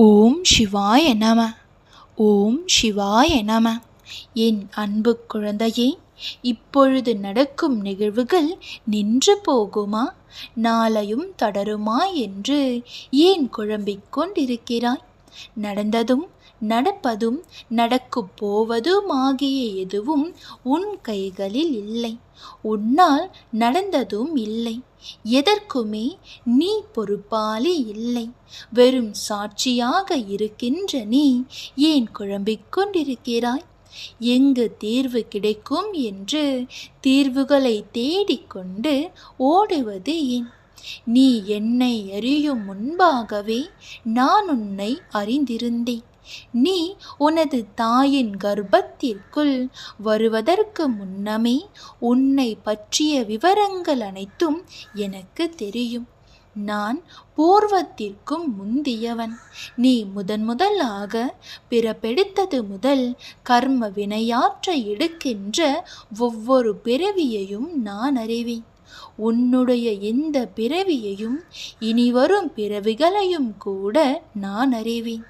ஓம் சிவாய நம. ஓம் சிவாய நம. என் அன்பு குழந்தையே இப்பொழுது நடக்கும் நிகழ்வுகள் நின்று போகுமா? நாளையும் தொடருமா என்று ஏன் குழம்பிக் கொண்டிருக்கிறாய்? நடந்ததும் நடப்பதும் நடக்கப் போவதுமாகிய எதுவும் உன் கைகளில் இல்லை. உன்னால் நடந்ததும் இல்லை. எதற்குமே நீ பொறுப்பாளி இல்லை. வெறும் சாட்சியாக இருக்கின்ற நீ ஏன் குழம்பிக் கொண்டிருக்கிறாய்? எங்கு தீர்வு கிடைக்கும் என்று தீர்வுகளை தேடிக்கொண்டு ஓடுவது ஏன்? நீ என்னை அறியும் முன்பாகவே நான் உன்னை அறிந்திருந்தேன். நீ உனது தாயின் கர்ப்பத்திற்குள் வருவதற்கு முன்னமே உன்னை பற்றிய விவரங்கள் அனைத்தும் எனக்கு தெரியும். நான் பூர்வத்திற்கும் முந்தியவன். நீ முதன் முதலாக பிறப்பெடுத்தது முதல் கர்ம வினையாற்ற எடுக்கின்ற ஒவ்வொரு பிறவியையும் நான் அறிவேன். உன்னுடைய இந்த பிறவியையும் இனிவரும் பிறவிகளையும் கூட நான் அறிவேன்.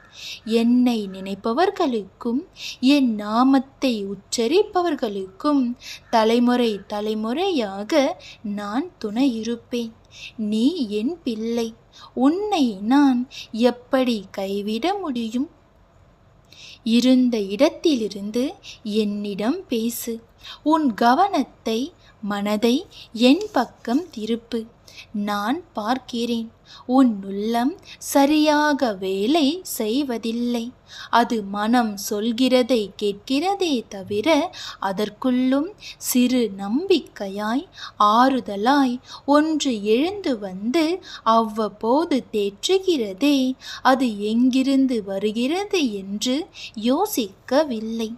என்னை நினைப்பவர்களுக்கும் என் நாமத்தை உச்சரிப்பவர்களுக்கும் தலைமுறை தலைமுறையாக நான் துணை இருப்பேன் நீ என் பிள்ளை. உன்னை நான் எப்படி கைவிட முடியும்? இருந்த இடத்திலிருந்து என்னிடம் பேசு. உன் கவனத்தை மனதை என் பக்கம் திருப்பு. நான் பார்க்கிறேன். உன் உள்ளம் சரியாக வேலை செய்வதில்லை. அது மனம் சொல்கிறதை கேட்கிறதே தவிர அதற்குள்ளும் சிறு நம்பிக்கையாய் ஆறுதலாய் ஒன்று எழுந்து வந்து அவ்வப்போது தேற்றுகிறதே அது எங்கிருந்து வருகிறது என்று யோசிக்கவில்லை.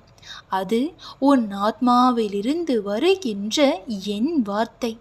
அது உன் ஆத்மாவிலிருந்து வருகின்ற என் வார்த்தை.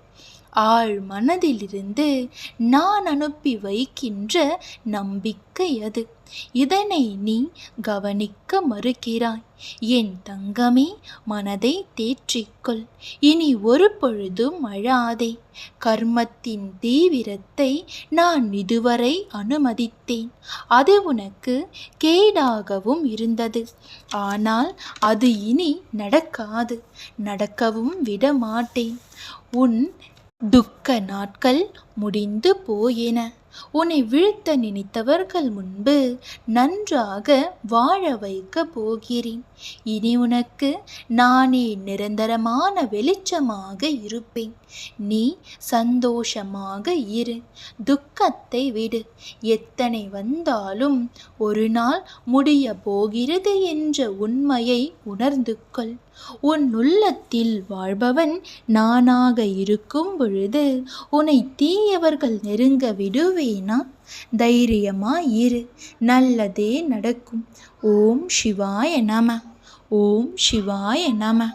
ஆழ் மனதிலிருந்து நான் அனுப்பி வைக்கின்ற நம்பிக்கை அது. இதனை நீ கவனிக்க மறுக்கிறாய். என் தங்கமே மனதை தேற்றிக்கொள். இனி ஒரு பொழுதும் அழாதே. கர்மத்தின் தீவிரத்தை நான் இதுவரை அனுமதித்தேன். அது உனக்கு கேடாகவும் இருந்தது. ஆனால் அது இனி நடக்காது. நடக்கவும் விடமாட்டேன். உன் துக்க நாட்கள் முடிந்து போயின. உன்னை வீழ்த்த நினைத்தவர்கள் முன்பு நன்றாக வாழ வைக்க போகிறேன். இனி உனக்கு நானே நிரந்தரமான வெளிச்சமாக இருப்பேன். நீ சந்தோஷமாக இரு. துக்கத்தை விடு. எத்தனை வந்தாலும் ஒரு நாள் முடிய போகிறது என்ற உண்மையை உணர்ந்து கொள். உன் உள்ளத்தில் வாழ்பவன் நானாக இருக்கும் பொழுது உன்னை தீயவர்கள் நெருங்க விடுவேன் தைரியமா இரு. நல்லதே நடக்கும். ஓம் சிவாய நம. ஓம் சிவாய நம.